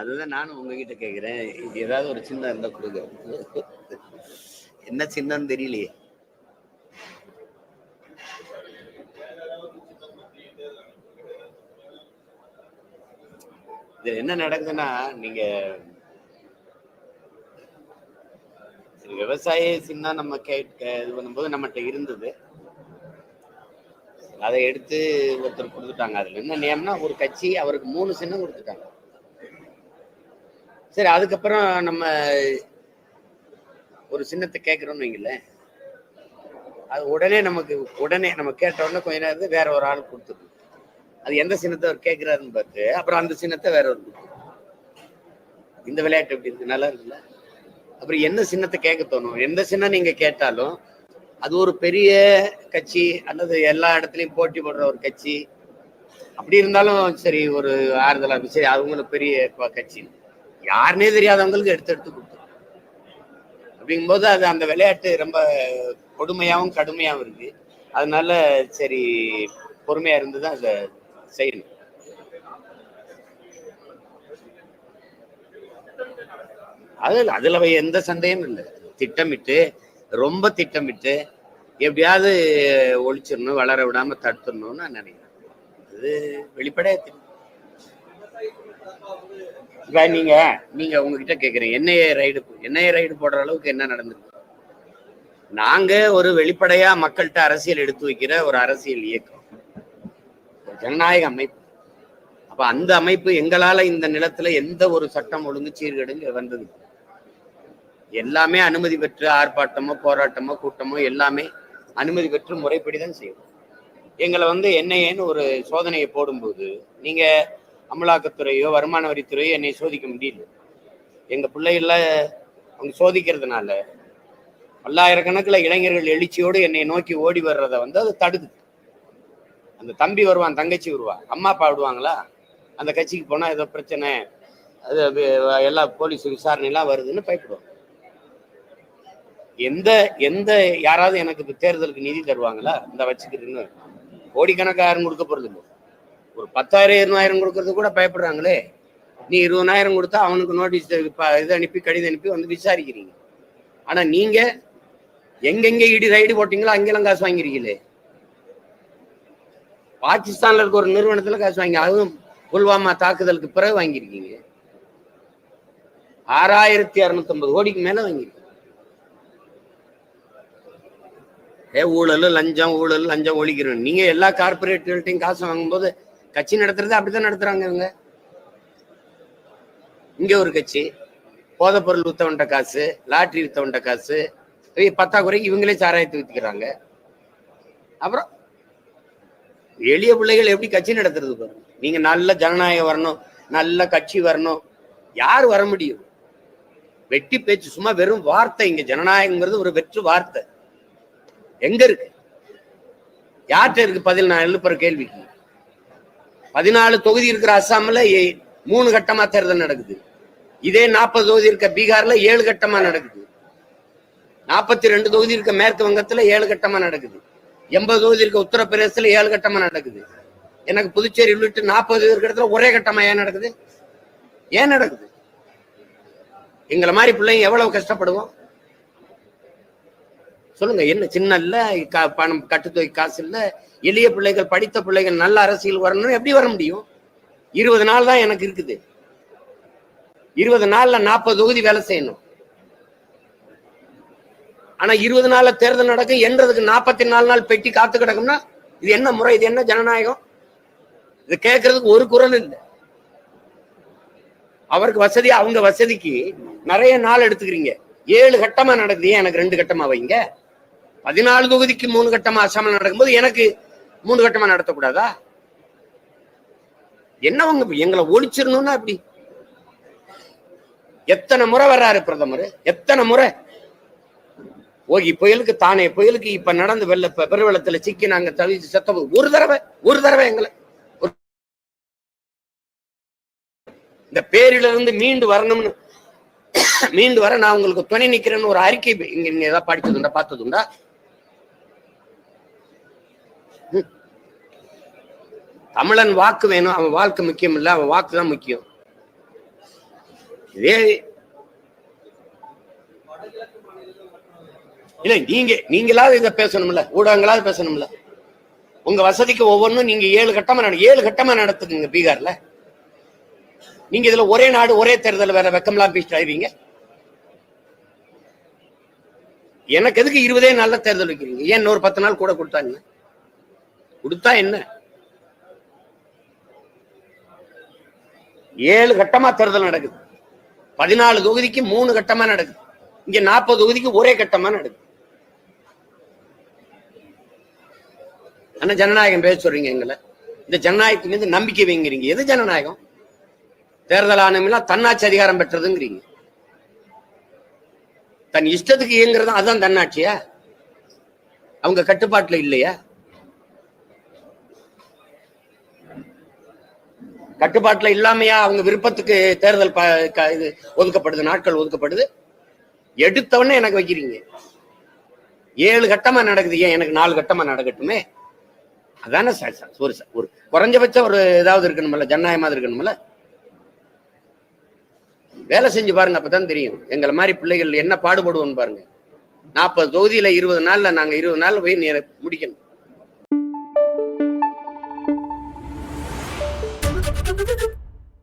அதுதான் நானும் உங்ககிட்ட கேட்குறேன் இது ஏதாவது ஒரு சின்னம் இருந்தா கொடுங்க. என்ன சின்னம்னு தெரியலையே. இது என்ன நடக்குதுன்னா நீங்க விவசாய சின்னம் நம்ம கேட்க இது பண்ணும்போது நம்மகிட்ட இருந்தது. அதை எடுத்து ஒருத்தர் கொடுத்துட்டாங்க. அதுல என்ன நியம்னா ஒரு கட்சி அவருக்கு மூணு சின்னம் கொடுத்துட்டாங்க. சரி அதுக்கப்புறம் நம்ம ஒரு சின்னத்தை கேட்குறோம்னு வைங்களேன் அது உடனே நமக்கு உடனே நம்ம கேட்ட உடனே கொஞ்ச நேரம் வேற ஒரு ஆள் கொடுத்துருக்கோம் அது எந்த சின்னத்தை அவர் கேட்குறாருன்னு பார்த்து அப்புறம் அந்த சின்னத்தை வேற ஒரு இந்த விளையாட்டு எப்படி இருக்கு? நல்லா இருக்குல்ல? அப்புறம் என்ன சின்னத்தை கேட்க தோணும்? எந்த சின்னம் நீங்க கேட்டாலும் அது ஒரு பெரிய கட்சி அல்லது எல்லா இடத்துலையும் போட்டி போடுற ஒரு கட்சி. அப்படி இருந்தாலும் சரி ஒரு ஆறுதலாக சரி அவங்களும் பெரிய கட்சின்னு கட்சி. யாருனே தெரியாதவங்களுக்கு எடுத்து எடுத்து கொடுத்துரும் அப்படிங்கும்போது அது அந்த விளையாட்டு ரொம்ப கொடுமையாவும் கடுமையாவும் இருக்கு. அதனால சரி பொறுமையா இருந்து தான் அதை செய்யணும். அது அதுல எந்த சந்தேகமும் இல்லை. திட்டமிட்டு ரொம்ப திட்டமிட்டு எப்படியாவது ஒழிச்சிடணும் வளர விடாம தடுத்துடணும்னு நான் நினைக்கிறேன். அது வெளிப்படையா தெரியும். இப்ப நீங்க நீங்க உங்ககிட்ட கேக்குறேன் என்ஐஏ ரைடு என்ஐஏ ரைடு போடுற அளவுக்கு என்ன நடந்திருக்கு? நாங்க ஒரு வெளிப்படையா மக்கள்கிட்ட அரசியல் எடுத்து வைக்கிற ஒரு அரசியல் இயக்கம். ஜனநாயக அமைப்பு. அப்ப அந்த அமைப்பு எங்களால இந்த நிலத்துல எந்த ஒரு சட்டம் ஒழுங்கு சீர்கேடுங்க வந்தது எல்லாமே அனுமதி பெற்று ஆர்ப்பாட்டமோ போராட்டமோ கூட்டமோ எல்லாமே அனுமதி பெற்று முறைப்படி தான் செய்யும் எங்களை வந்து என்னையேன்னு ஒரு சோதனையை போடும்போது நீங்க அமலாக்கத்துறையோ வருமான வரித்துறையோ என்னை சோதிக்க முடியல. எங்கள் பிள்ளைகள அவங்க சோதிக்கிறதுனால பல்லாயிரக்கணக்கில் இளைஞர்கள் எழுச்சியோடு என்னை நோக்கி ஓடி வர்றதை வந்து அது தடுக்குது. அந்த தம்பி வருவான் தங்கச்சி வருவா அம்மா அப்பா விடுவாங்களா? அந்த கட்சிக்கு போனால் ஏதோ பிரச்சனை அது எல்லா போலீஸ் விசாரணை எல்லாம் வருதுன்னு பயப்படுவாங்க. எந்த எந்த யாராவது எனக்கு தேர்தலுக்கு நிதி தருவாங்களா? இந்த வச்சுக்கிறதுன்னு கோடிக்கணக்காக யாரும் கொடுக்க போறது இல்லை ஒரு பத்தாயிரம் இருபதாயிரம் கொடுக்கறது கூட பயப்படுறாங்களே. நீ இருபதாயிரம் கொடுத்தா அவனுக்கு நோட்டீஸ் இது அனுப்பி கடிதம் அனுப்பி வந்து விசாரிக்கிறீங்க. ஆனா நீங்க எங்கெங்க இடி ரைடு போட்டீங்களோ அங்கெல்லாம் காசு வாங்கிருக்கீங்களே. பாகிஸ்தான்ல இருக்க ஒரு நிறுவனத்துல காசு வாங்கி அதுவும் புல்வாமா தாக்குதலுக்கு பிறகு வாங்கியிருக்கீங்க ஆறாயிரத்தி அறுநூத்தி கோடிக்கு மேல வாங்கியிருக்கீங்க ஏ ஊழல் லஞ்சம் ஊழல் லஞ்சம் ஒழிக்கிறோம் நீங்க எல்லா கார்பரேட்டுகள்ட்டையும் காசு வாங்கும்போது கட்சி நடத்துறது அப்படித்தான் நடத்துறாங்க இவங்க. இங்க ஒரு கட்சி. போதைப் பொருள் வித்தவன்ட்ட காசு லாட்ரி வித்தவன்ட்ட காசு பத்தாக்குறைக்கு இவங்களே சாராயத்தை வித்துக்கிறாங்க. அப்புறம் எளிய பிள்ளைகள் எப்படி கட்சி நடத்துறது பாருங்க. நீங்க நல்ல ஜனநாயகம் வரணும் நல்ல கட்சி வரணும். யார் வர முடியும்? வெட்டி பேச்சு சும்மா வெறும் வார்த்தை. இங்க ஜனநாயகங்கிறது ஒரு வெற்று வார்த்தை. எங்க இருக்கு? யார்கிட்ட இருக்கு பதில்? நான் எழுப்புற கேள்விக்கு. பதினாலு தொகுதி இருக்கிற அஸ்ஸாம்ல ஏ- மூணு கட்டமா தேர்தல் நடக்குது. இதே நாற்பது தொகுதி இருக்க பீகார்ல ஏழு கட்டமா நடக்குது. நாற்பத்தி ரெண்டு தொகுதி இருக்க மேற்கு வங்கத்துல ஏழு கட்டமா நடக்குது. எண்பது தொகுதி இருக்க உத்தரப்பிரதேசத்துல ஏழு கட்டமா நடக்குது. எனக்கு புதுச்சேரி உள்ளிட்டு நாற்பது இருக்கிற இடத்துல ஒரே கட்டமா ஏன் நடக்குது? ஏன் நடக்குது? எங்களை மாதிரி பிள்ளைங்க எவ்வளவு கஷ்டப்படுவோம்? சொல்லுங்க என்ன சின்ன இல்ல பணம் கட்டுத்தொகை காசு இல்ல எளிய பிள்ளைகள் படித்த பிள்ளைகள் நல்ல அரசியல் வரணும் எப்படி வர முடியும்? இருபது நாள் தான் எனக்கு இருக்குது. இருபது நாள்ல நாற்பது தொகுதி வேலை செய்யணும். ஆனா இருபது நாள்ல தேர்தல் நடக்கும் என்றதுக்கு நாற்பத்தி நாலு நாள் பெட்டி காத்து கிடக்கும்னா இது என்ன முறை இது என்ன ஜனநாயகம்? இது கேட்கறதுக்கு ஒரு குரல் இல்லை. அவருக்கு வசதி அவங்க வசதிக்கு நிறைய நாள் எடுத்துக்கிறீங்க. ஏழு கட்டமா நடக்குது. ஏன் எனக்கு ரெண்டு கட்டமா வைங்க? பதினாலு தொகுதிக்கு மூணு கட்டமா அசாமில் நடக்கும்போது எனக்கு மூணு கட்டமா நடத்தக்கூடாதா? என்னவங்க எங்களை ஒழிச்சிடணும்னா அப்படி எத்தனை முறை வர்றாரு பிரதமர்? எத்தனை முறை? ஓகி புயலுக்கு தானே புயலுக்கு இப்ப நடந்து வெள்ள பெருவெள்ளத்துல சிக்கி நாங்க தவிச்சு செத்த ஒரு தடவை ஒரு தடவை எங்களை இந்த பேரில இருந்து மீண்டு வரணும்னு மீண்டு வர நான் உங்களுக்கு துணை நிக்கிறேன்னு ஒரு அறிக்கை இங்க நீங்க ஏதாவது படிச்சதுண்டா பார்த்ததுண்டா? தமிழன் வாக்கு வேணும் அவன் வாழ்க்கை முக்கியம் இல்ல அவன் வாக்கு தான் முக்கியம். இதே இல்லை நீங்க நீங்களாவது இதை பேசணும்ல ஊடகங்களாவது பேசணும்ல. உங்க வசதிக்கு ஒவ்வொன்றும் நீங்க ஏழு கட்டமா நட ஏழு கட்டமா நடத்துக்குங்க பீகார்ல. நீங்க இதுல ஒரே நாடு ஒரே தேர்தல் வேற வெக்கம்லாம் பேசிட்டு ஆயிவீங்க எனக்கு எதுக்கு இருபதே நாள்ல தேர்தல் வைக்கிறீங்க? ஏன் இன்னொரு பத்து நாள் கூட கொடுத்தாங்க கொடுத்தா என்ன? ஏழு கட்டமா தேர்தல் நடக்குது. பதினாலு தொகுதிக்கு மூணு கட்டமா நடக்குது. இங்க நாற்பது தொகுதிக்கு ஒரே கட்டமா நடக்குது. ஆனா ஜனநாயகம் பேச சொல்றீங்க எங்களை. இந்த ஜனநாயகத்தின் மீது நம்பிக்கை வைங்கிறீங்க. எது ஜனநாயகம்? தேர்தல் ஆணையம்லாம் தன்னாட்சி அதிகாரம் பெற்றதுங்கிறீங்க. தன் இஷ்டத்துக்கு இயங்குறது அதுதான் தன்னாட்சியா? அவங்க கட்டுப்பாட்டுல இல்லையா? கட்டுப்பாட்டுல இல்லாமையா அவங்க விருப்பத்துக்கு தேர்தல் ப- க- இது ஒதுக்கப்படுது நாட்கள் ஒதுக்கப்படுது? எடுத்தவொடனே எனக்கு வைக்கிறீங்க. ஏழு கட்டமா நடக்குது. ஏன் எனக்கு நாலு கட்டமா நடக்கட்டுமே? அதானே சார் சார் ஒரு சார் ஒரு குறைஞ்சபட்சம் ஒரு ஏதாவது இருக்கணும்ல ஜனநாயகமா இருக்கணும்ல? வேலை செஞ்சு பாருங்க அப்பதான் தெரியும். எங்களை மாதிரி பிள்ளைகள் என்ன பாடுபடுவோம்னு பாருங்க. நாற்பது தொகுதியில இருபது நாள்ல நாங்க இருபது நாள்ல போய் முடிக்கணும்.